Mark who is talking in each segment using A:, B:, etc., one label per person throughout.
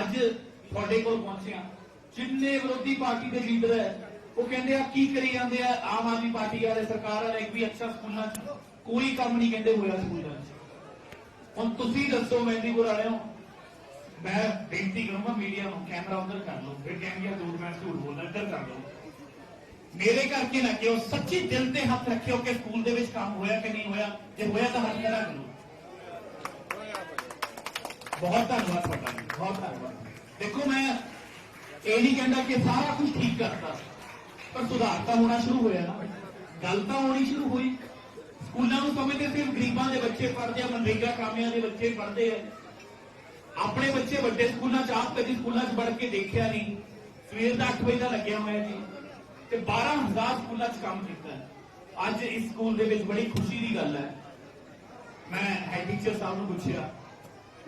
A: ਅੱਜ ਤੁਹਾਡੇ ਕੋਲ ਪਹੁੰਚਿਆ ਜਿੰਨੇ ਵਿਰੋਧੀ ਪਾਰਟੀ ਦੇ ਲੀਡਰ ਹੈ, ਉਹ ਕਹਿੰਦੇ ਆ, ਕੀ ਕਰੀ ਜਾਂਦੇ ਆ? ਆਮ ਆਦਮੀ ਪਾਰਟੀ ਵਾਲੇ, ਸਰਕਾਰ ਵਾਲੇ ਵੀ ਅੱਛਾ ਸਕੂਲਾਂ 'ਚ ਕੋਈ ਕੰਮ ਨਹੀਂ ਕਹਿੰਦੇ ਹੋਇਆ ਸਕੂਲਾਂ 'ਚ। ਹੁਣ ਤੁਸੀਂ ਦੱਸੋ ਮਹਿੰਦੀਪੁਰ ਵਾਲਿਓ ਮੈਂ ਬੇਨਤੀ ਕਰੂੰਗਾ ਮੀਡੀਆ ਨੂੰ ਕੈਮਰਾ ਉਧਰ ਕਰ ਲਓ। ਫਿਰ ਕਹਿਣਗੇ ਦੂਰ ਮੈਂ ਝੂਠ ਬੋਲਦਾ, ਇੱਧਰ ਕਰ ਲਓ। ਮੇਰੇ ਕਰਕੇ ਨਾ ਕਿਉਂ ਸੱਚੀ ਦਿਲ ਤੇ ਹੱਥ ਰੱਖਿਓ ਕਿ ਸਕੂਲ ਦੇ ਵਿੱਚ ਕੰਮ ਹੋਇਆ ਕਿ ਨਹੀਂ ਹੋਇਆ। ਜੇ ਹੋਇਆ ਤਾਂ ਹੱਥ ਖੜਾ ਕਰੋ। ਬਹੁਤ ਧੰਨਵਾਦ ਤੁਹਾਡਾ ਜੀ, ਬਹੁਤ ਧੰਨਵਾਦ। ਦੇਖੋ ਮੈਂ ਇਹ ਨਹੀਂ ਕਹਿੰਦਾ ਕਿ ਸਾਰਾ ਕੁਝ ਠੀਕ ਕਰਤਾ ਪਰ ਸੁਧਾਰ ਤਾਂ ਹੋਣਾ ਸ਼ੁਰੂ ਹੋਇਆ ਨਾ। ਗੱਲ ਤਾਂ ਹੋਣੀ ਸ਼ੁਰੂ ਹੋਈ। ਸਕੂਲਾਂ ਨੂੰ ਸਮਝਦੇ ਸਿਰਫ ਗਰੀਬਾਂ ਦੇ ਬੱਚੇ ਪੜ੍ਹਦੇ ਆ ਮਨਰੇਗਾ ਕਾਮਿਆਂ ਦੇ ਬੱਚੇ ਪੜ੍ਹਦੇ ਆ। ਆਪਣੇ ਬੱਚੇ ਵੱਡੇ ਸਕੂਲਾਂ 'ਚ ਆਪ ਕਦੀ ਸਕੂਲਾਂ 'ਚ ਵੜ ਕੇ ਦੇਖਿਆ ਨਹੀਂ। ਸਵੇਰ ਦਾ 8 ਵਜੇ ਦਾ ਲੱਗਿਆ ਹੋਇਆ ਜੀ। ਤੇ 12000 ਸਕੂਲਾਂ 'ਚ ਕੰਮ ਕੀਤਾ ਅੱਜ ਇਸ ਸਕੂਲ ਦੇ ਵਿੱਚ ਬੜੀ ਖੁਸ਼ੀ ਦੀ ਗੱਲ ਹੈ। ਮੈਂ ਹੈਡ ਟੀਚਰ ਸਾਹਿਬ ਨੂੰ ਪੁੱਛਿਆ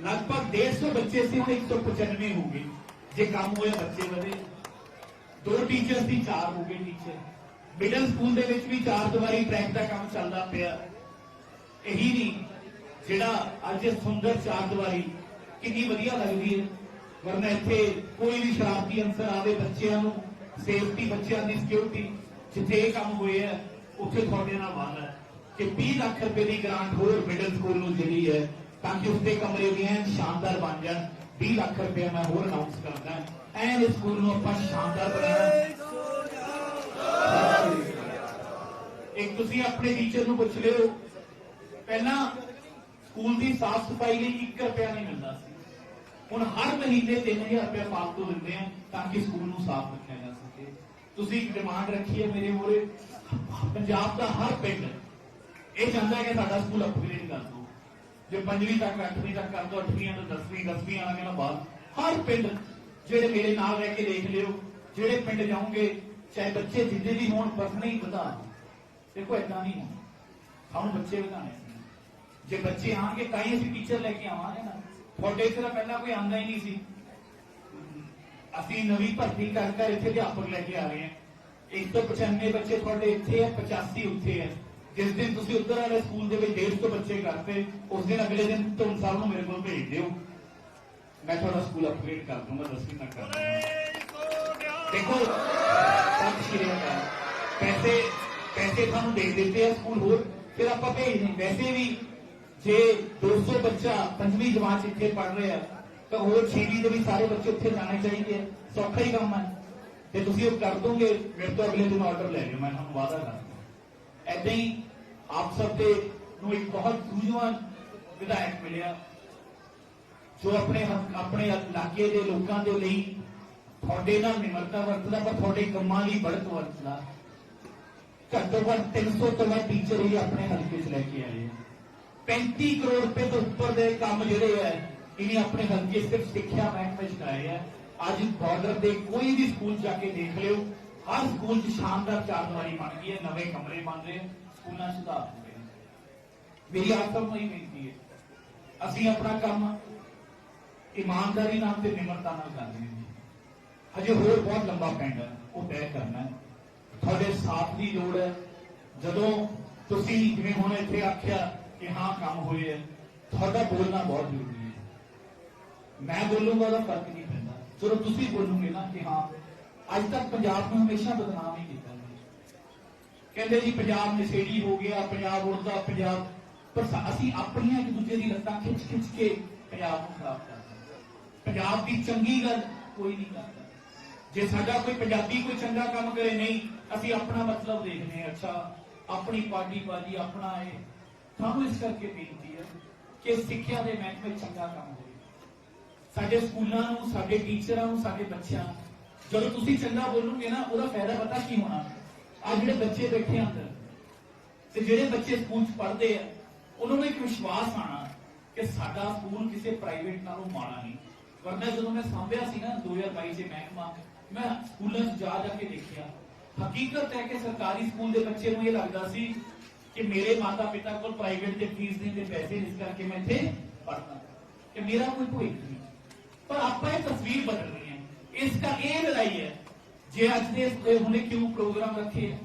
A: ਲਗਭਗ 150 ਬੱਚੇ ਸੀ ਹੁਣ 195 ਹੋ ਗਏ। ਜੇ ਕੰਮ ਹੋਇਆ ਬੱਚੇ ਵਧੇ। ਦੋ ਟੀਚਰਸ ਦੀ ਚਾਰ ਹੋ ਗਏ ਟੀਚਰ ਮਿਡਲ ਸਕੂਲ ਦੇ ਵਿੱਚ ਵੀ ਚਾਰ ਦੀਵਾਰੀ ਟਰੈਕ ਦਾ ਕੰਮ ਚੱਲਦਾ ਪਿਆ। ਇਹੀ ਨਹੀਂ, ਜਿਹੜਾ ਅੱਜ ਸੁੰਦਰ ਚਾਰ ਦੀਵਾਰੀ ਕਿੰਨੀ ਵਧੀਆ ਲੱਗਦੀ ਹੈ। ਵਰਨਾ ਇੱਥੇ ਕੋਈ ਵੀ ਸ਼ਰਾਰਤੀ ਅੰਸਰ ਆਵੇ ਬੱਚਿਆਂ ਨੂੰ ਸੇਫਟੀ ਬੱਚਿਆਂ ਦੀ ਸਿਕਿਉਰਿਟੀ ਜਿੱਥੇ ਇਹ ਕੰਮ ਹੋਏ ਆ, ਉੱਥੇ ਤੁਹਾਡੇ ਨਾਲ ਵਾਅਦਾ ਹੈ ਕਿ 20 ਲੱਖ ਰੁਪਏ ਦੀ ਗ੍ਰਾਂਟ ਹੋਰ ਮਿਡਲ ਸਕੂਲ ਨੂੰ ਜਿਹੜੀ ਹੈ। ਤਾਂ ਕਿ ਉਸਦੇ ਕਮਰੇ ਵੀ ਐਨ ਸ਼ਾਨਦਾਰ ਬਣ ਜਾਣ 20 ਲੱਖ ਰੁਪਏ ਮੈਂ ਹੋਰ ਅਨਾਉਂਸ ਕਰਦਾ ਐਨ ਇਸ ਸਕੂਲ ਨੂੰ ਆਪਾਂ ਸ਼ਾਨਦਾਰ ਬਣਾਉਣਾ ਇੱਕ ਤੁਸੀਂ ਆਪਣੇ ਟੀਚਰ ਨੂੰ ਪੁੱਛ ਲਿਓ, ਪਹਿਲਾਂ ਸਕੂਲ ਦੀ ਸਾਫ਼ ਸਫ਼ਾਈ ਲਈ 1 ਰੁਪਿਆ ਨਹੀਂ ਮਿਲਦਾ ਸੀ। ਹੁਣ ਹਰ ਮਹੀਨੇ 3000 ਰੁਪਏ ਫਾਲਤੂ ਦਿੰਦੇ ਆ ਤਾਂ ਕਿ ਸਕੂਲ ਨੂੰ ਸਾਫ਼ ਰੱਖਿਆ ਜਾ ਸਕੇ। ਤੁਸੀਂ ਇੱਕ ਡਿਮਾਂਡ ਰੱਖੀ ਹੈ ਮੇਰੇ ਮੂਹਰੇ। ਪੰਜਾਬ ਦਾ ਹਰ ਪਿੰਡ ਇਹ ਚਾਹੁੰਦਾ ਹੈ ਕਿ ਸਾਡਾ ਸਕੂਲ ਅਪਗ੍ਰੇਡ ਕਰ ਦਿਓ ਜੇ ਪੰਜਵੀਂ ਤੱਕ ਅੱਠਵੀਂ ਤੱਕ ਕਰ ਦਿਓ ਅੱਠਵੀਂ ਤੋਂ ਦਸਵੀਂ ਦਸਵੀਂ ਆਉਣਗੇ ਨਾ ਬਾਅਦ ਹਰ ਪਿੰਡ ਜਿਹੜੇ ਮੇਰੇ ਨਾਲ ਰਹਿ ਕੇ ਦੇਖ ਲਿਓ ਜਿਹੜੇ ਪਿੰਡ ਜਾਓਗੇ ਚਾਹੇ ਬੱਚੇ ਜਿੱਦੇ ਵੀ ਹੋਣ ਬਸ ਨਹੀਂ ਵਧਾ ਦੇਖੋ ਏਦਾਂ ਨਹੀਂ ਹੋਣਾ ਸਾਨੂੰ ਬੱਚੇ ਵਧਾਣੇ ਸੀ ਜੇ ਬੱਚੇ ਆਣਗੇ ਤਾਂ ਹੀ ਅਸੀਂ ਟੀਚਰ ਲੈ ਕੇ ਆਵਾਂਗੇ ਨਾ ਤੁਹਾਡੇ ਇੱਥੇ ਤਾਂ ਪਹਿਲਾਂ ਕੋਈ ਆਂਦਾ ਹੀ ਨਹੀਂ ਸੀ ਅਸੀਂ ਨਵੀਂ ਭਰਤੀ ਕਰ ਕਰ ਇੱਥੇ ਅਧਿਆਪਕ ਲੈ ਕੇ ਆ ਰਹੇ ਹਾਂ 195 ਬੱਚੇ ਤੁਹਾਡੇ ਇੱਥੇ ਹੈ 85 ਉੱਥੇ ਹੈ ਜਿਸ ਦਿਨ ਤੁਸੀਂ ਉੱਧਰ ਵਾਲੇ ਸਕੂਲ ਦੇ ਵਿੱਚ 150 ਬੱਚੇ ਕਰਤੇ ਉਸ ਦਿਨ ਅਗਲੇ ਦਿਨ ਤੁਹਾਨੂੰ ਸਭ ਨੂੰ ਮੇਰੇ ਕੋਲ ਭੇਜ ਦਿਓ। ਮੈਂ ਤੁਹਾਡਾ ਸਕੂਲ ਅਪਗ੍ਰੇਡ ਕਰ ਦੂੰਗਾ ਦਸਵੀਂ ਤੱਕ ਕਰ ਦੂੰਗਾ ਦੇਖੋ ਸਤਿ ਪੈਸੇ ਪੈਸੇ ਤੁਹਾਨੂੰ ਦੇ ਦਿੱਤੇ ਆ ਸਕੂਲ, ਹੋਰ ਫਿਰ ਆਪਾਂ ਭੇਜਦੇ ਵੈਸੇ ਵੀ ਜੇ 200 ਬੱਚਾ ਪੰਜਵੀਂ ਜਮਾਤ 'ਚ ਇੱਥੇ ਪੜ ਰਿਹਾ, ਤਾਂ ਹੋਰ 6ਵੀਂ ਦੇ ਵੀ ਸਾਰੇ ਬੱਚੇ ਉੱਥੇ ਜਾਣੇ ਚਾਹੀਦੇ ਆ। ਸੌਖਾ ਹੀ ਕੰਮ ਹੈ ਤੇ ਤੁਸੀਂ ਉਹ ਕਰ ਦੋਗੇ, ਮੇਰੇ ਤੋਂ ਅਗਲੇ ਦਿਨ ਆਰਡਰ ਲੈ ਲਿਓ। ਮੈਂ ਤੁਹਾਨੂੰ ਵਾਅਦਾ ਕਰਦਾ। ਐਦਾਂ ਹੀ ਆਪ ਸਭ ਦੇ ਨੂੰ ਇੱਕ ਬਹੁਤ ਸੂਝਵਾਨ ਵਿਧਾਇਕ ਮਿਲਿਆ, ਜੋ ਆਪਣੇ ਆਪਣੇ ਇਲਾਕੇ ਦੇ ਲੋਕਾਂ ਦੇ ਲਈ ਤੁਹਾਡੇ ਨਾਲ ਨਿਮਰਤਾ ਵਰਤਦਾ, ਪਰ ਤੁਹਾਡੇ ਕੰਮਾਂ ਲਈ ਬੜਤ ਵਰਤਦਾ। ਘੱਟੋ ਘੱਟ 300 ਤੋਂ ਵੱਧ ਟੀਚਰ ਹੀ ਆਪਣੇ ਹਲਕੇ 'ਚ ਲੈ ਕੇ ਆਏ ਆ। 35 ਕਰੋੜ ਰੁਪਏ ਤੋਂ ਉੱਪਰ ਦੇ ਕੰਮ ਜਿਹੜੇ ਹੈ ਇਹਨੇ ਆਪਣੇ ਹਲਕੇ ਸਿਰਫ ਸਿੱਖਿਆ ਮਹਿਕਮੇ 'ਚ ਕਰਾਏ ਆ। ਅੱਜ ਬਾਰਡਰ ਦੇ ਕੋਈ ਵੀ ਸਕੂਲ ਜਾ ਕੇ ਦੇਖ ਲਿਓ ਹਰ ਸਕੂਲ 'ਚ ਸ਼ਾਨਦਾਰ ਚਾਰਦੀਵਾਰੀ ਬਣ ਗਈ ਹੈ ਨਵੇਂ ਕਮਰੇ ਬਣ ਰਹੇ ਆ, ਸਕੂਲਾਂ 'ਚ ਸੁਧਾਰ ਹੋ ਰਹੇ ਮੇਰੀ ਆਪ ਸਭ ਨੂੰ ਇਹ ਹੈ। ਅਸੀਂ ਆਪਣਾ ਕੰਮ ਇਮਾਨਦਾਰੀ ਨਾਲ ਤੇ ਨਿਮਰਤਾ ਨਾਲ ਕਰ ਰਹੇ ਹਾਂ। ਹਜੇ ਹੋਰ ਬਹੁਤ ਲੰਬਾ ਪੈਂਡ ਹੈ ਉਹ ਤੈਅ ਕਰਨਾ ਹੈ। ਤੁਹਾਡੇ ਸਾਥ ਦੀ ਲੋੜ ਹੈ। ਜਦੋਂ ਤੁਸੀਂ ਜਿਵੇਂ ਹੁਣ ਇੱਥੇ ਆਖਿਆ ਕਿ ਹਾਂ ਕੰਮ ਹੋਏ ਹੈ ਤੁਹਾਡਾ ਬੋਲਣਾ ਬਹੁਤ ਜ਼ਰੂਰੀ ਹੈ। ਮੈਂ ਬੋਲੂੰਗਾ ਤਾਂ ਫ਼ਰਕ ਨਹੀਂ ਪੈਂਦਾ। ਜਦੋਂ ਤੁਸੀਂ ਬੋਲੋਗੇ ਨਾ ਕਿ ਹਾਂ ਅੱਜ ਤੱਕ ਪੰਜਾਬ ਨੂੰ ਹਮੇਸ਼ਾ ਬਦਨਾਮ ਹੀ ਕੀਤਾ ਕਹਿੰਦੇ ਜੀ, ਪੰਜਾਬ ਨਸ਼ੇੜੀ ਹੋ ਗਿਆ, ਪੰਜਾਬ ਉੜਦਾ, ਪੰਜਾਬ ਪਰ ਅਸੀਂ ਆਪਣੀਆਂ ਇੱਕ ਦੂਜੇ ਦੀ ਲੱਤਾਂ ਖਿੱਚ ਖਿੱਚ ਕੇ ਪੰਜਾਬ ਨੂੰ ਖਰਾਬ ਕਰਦੇ ਪੰਜਾਬ ਦੀ ਚੰਗੀ ਗੱਲ ਕੋਈ ਨਹੀਂ ਕਰਦਾ। ਜੇ ਸਾਡਾ ਕੋਈ ਪੰਜਾਬੀ ਕੋਈ ਚੰਗਾ ਕੰਮ ਕਰੇ, ਨਹੀਂ, ਅਸੀਂ ਆਪਣਾ ਮਤਲਬ ਦੇਖਦੇ ਹਾਂ। ਅੱਛਾ, ਆਪਣੀ ਪਾਰਟੀ ਬਾਜੀ ਆਪਣਾ ਇਹ ਤੁਹਾਨੂੰ ਇਸ ਕਰਕੇ ਬੇਨਤੀ ਹੈ ਕਿ ਸਿੱਖਿਆ ਦੇ ਮਹਿਕਮੇ ਚੰਗਾ ਕੰਮ ਹੋਵੇ ਸਾਡੇ ਸਕੂਲਾਂ ਨੂੰ, ਸਾਡੇ ਟੀਚਰਾਂ ਨੂੰ, ਸਾਡੇ ਬੱਚਿਆਂ ਨੂੰ ਜਦੋਂ ਤੁਸੀਂ ਚੰਗਾ ਬੋਲੋਗੇ ਨਾ, ਉਹਦਾ ਫਾਇਦਾ ਪਤਾ ਕੀ ਹੋਣਾ? ਆ ਜਿਹੜੇ ਬੱਚੇ ਬੈਠੇ ਆ ਅੰਦਰ, ਤੇ ਜਿਹੜੇ ਬੱਚੇ ਸਕੂਲ 'ਚ ਪੜ੍ਹਦੇ ਆ, ਉਹਨਾਂ ਨੂੰ ਇੱਕ ਵਿਸ਼ਵਾਸ ਆਣਾ ਕਿ ਸਾਡਾ ਸਕੂਲ ਕਿਸੇ ਪ੍ਰਾਈਵੇਟ ਨਾਲੋਂ ਮਾੜਾ ਨਹੀਂ। ਵਰਨਾ ਜਦੋਂ ਮੈਂ ਸਾਂਭਿਆ ਸੀ ਨਾ 2022 'ਚ ਮਹਿਕਮਾ, ਮੈਂ ਸਕੂਲਾਂ 'ਚ ਜਾ ਜਾ ਕੇ ਦੇਖਿਆ। ਹਕੀਕਤ ਹੈ ਕਿ ਸਰਕਾਰੀ ਸਕੂਲ ਦੇ ਬੱਚੇ ਨੂੰ ਇਹ ਲੱਗਦਾ ਸੀ ਕਿ ਮੇਰੇ ਮਾਤਾ ਪਿਤਾ ਕੋਲ ਪ੍ਰਾਈਵੇਟ ਦੇ ਫੀਸ ਦੇ ਪੈਸੇ, ਇਸ ਕਰਕੇ ਮੈਂ ਇੱਥੇ ਪੜ੍ਹਦਾ। ਕਿ ਮੇਰਾ ਕੋਈ ਭਵਿੱਖ ਨਹੀਂ। ਪਰ ਆਪਾਂ ਇਹ ਤਸਵੀਰ ਬਦਲ ਰਹੀ ਹੈ ਇਸ ਦਾ ਇਹ ਲੜਾਈ ਹੈ ਜੇ ਅੱਜ ਦੇ ਇਹ ਹੁਣੇ ਕਿਉਂ ਪ੍ਰੋਗਰਾਮ ਰੱਖੇ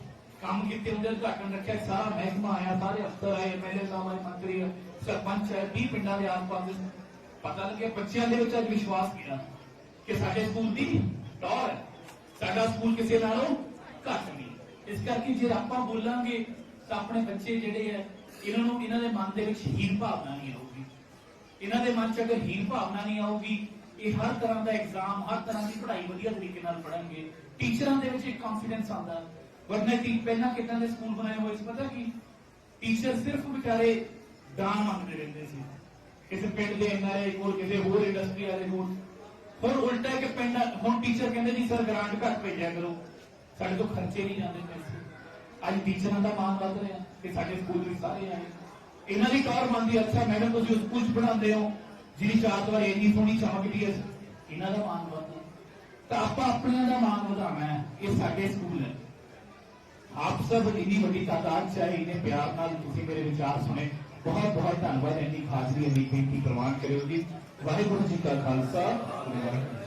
A: ਕੰਮ ਕੀਤੇ ਹੁੰਦੇ ਉਦਘਾਟਨ ਰੱਖਿਆ ਸਾਰਾ ਮਹਿਕਮਾ ਆਇਆ ਸਾਰੇ ਅਫਸਰ ਆਏ ਐਮਐਲਏ ਸਾਹਿਬ ਆਏ ਮੰਤਰੀ ਸਰਪੰਚ ਹੈ 20 ਪਿੰਡਾਂ ਦੇ ਆਸ-ਪਾਸ ਪਤਾ ਲੱਗਿਆ ਬੱਚਿਆਂ ਦੇ ਵਿੱਚ ਅੱਜ ਵਿਸ਼ਵਾਸ ਗਿਆ ਕਿ ਸਾਡੇ ਸਕੂਲ ਦੀ ਟੌਰ ਹੈ ਸਾਡਾ ਸਕੂਲ ਕਿਸੇ ਨਾਲੋਂ ਘੱਟ ਨਹੀਂ ਇਸ ਕਰਕੇ ਜੇ ਆਪਾਂ ਬੋਲਾਂਗੇ ਤਾਂ ਆਪਣੇ ਬੱਚੇ ਜਿਹੜੇ ਹੈ ਇਹਨਾਂ ਨੂੰ ਇਹਨਾਂ ਦੇ ਮਨ ਦੇ ਵਿੱਚ ਹੀਨ ਭਾਵਨਾ ਨਹੀਂ ਆਊਗੀ ਇਹਨਾਂ ਦੇ ਮਨ 'ਚ ਅਗਰ ਹੀਨ ਭਾਵਨਾ ਨਹੀਂ ਆਊਗੀ ਇਹ ਹਰ ਤਰ੍ਹਾਂ ਦਾ ਐਗਜ਼ਾਮ ਹਰ ਤਰ੍ਹਾਂ ਦੀ ਪੜ੍ਹਾਈ ਵਧੀਆ ਤਰੀਕੇ ਨਾਲ ਪੜ੍ਹਨਗੇ। ਟੀਚਰਾਂ ਦੇ ਵਿੱਚ ਇੱਕ ਕੌਨਫੀਡੈਂਸ ਆਉਂਦਾ। ਵਰਨਾ ਟੀ ਪਹਿਲਾਂ ਕਿੱਦਾਂ ਦੇ ਸਕੂਲ ਬਣਾਏ ਹੋਏ ਸੀ, ਪਤਾ ਕੀ? ਟੀਚਰ ਸਿਰਫ ਵਿਚਾਰੇ ਦਾਨ ਮੰਗਦੇ ਰਹਿੰਦੇ ਸੀ। ਕਿਸੇ ਪਿੰਡ ਦੇ ਐਨਆਰਆਈ ਕੋਲ, ਕਿਸੇ ਹੋਰ ਇੰਡਸਟਰੀ ਵਾਲੇ ਕੋਲ। ਹੁਣ ਉਲਟਾ ਕਿ ਪਿੰਡ, ਹੁਣ ਟੀਚਰ ਕਹਿੰਦੇ ਜੀ, ਸਰ ਗ੍ਰਾਂਟ ਘੱਟ ਭੇਜਿਆ ਕਰੋ। ਸਾਡੇ ਤੋਂ ਖਰਚੇ ਨਹੀਂ ਜਾਂਦੇ ਪੈਸੇ। ਅੱਜ ਟੀਚਰਾਂ ਦਾ ਮਾਨ ਵੱਧ ਰਿਹਾ ਕਿ ਸਾਡੇ ਸਕੂਲ ਵਿੱਚ ਸਾਰੇ ਆਏ। ਇਹਨਾਂ ਦੀ ਟੌਰ ਮੰਨਦੀ, ਅੱਛਾ ਮੈਡਮ ਤੁਸੀਂ ਉਸ ਸਕੂਲ ਚ ਪੜਾਉਂਦੇ ਹੋ। ਜਿਹਦੀ ਚਾਰ ਦੀਵਾਰੀ ਇੰਨੀ ਸੋਹਣੀ ਚਮਕਦੀ ਹੈ। ਇਹਨਾਂ ਦਾ ਮਾਣ ਵੱਧਦਾ ਤਾਂ ਆਪਾਂ ਆਪਣਿਆਂ ਦਾ ਮਾਣ ਵਧਾਉਣਾ ਹੈ। ਇਹ ਸਾਡੇ ਸਕੂਲ ਹੈ। ਆਪ ਸਭ ਇੰਨੀ ਵੱਡੀ ਤਾਦਾਦ ਚ ਆਏ ਇਹਨੇ ਪਿਆਰ ਨਾਲ ਤੁਸੀਂ ਮੇਰੇ ਵਿਚਾਰ ਸੁਣੇ। ਬਹੁਤ ਬਹੁਤ ਧੰਨਵਾਦ। ਇੰਨੀ ਹਾਜ਼ਰੀ ਇੰਨੀ ਬੇਨਤੀ ਪ੍ਰਵਾਨ ਕਰਿਓ ਜੀ। ਵਾਹਿਗੁਰੂ ਜੀ ਕਾ ਖਾਲਸਾ। ਵਾਹਿਗੁਰੂ।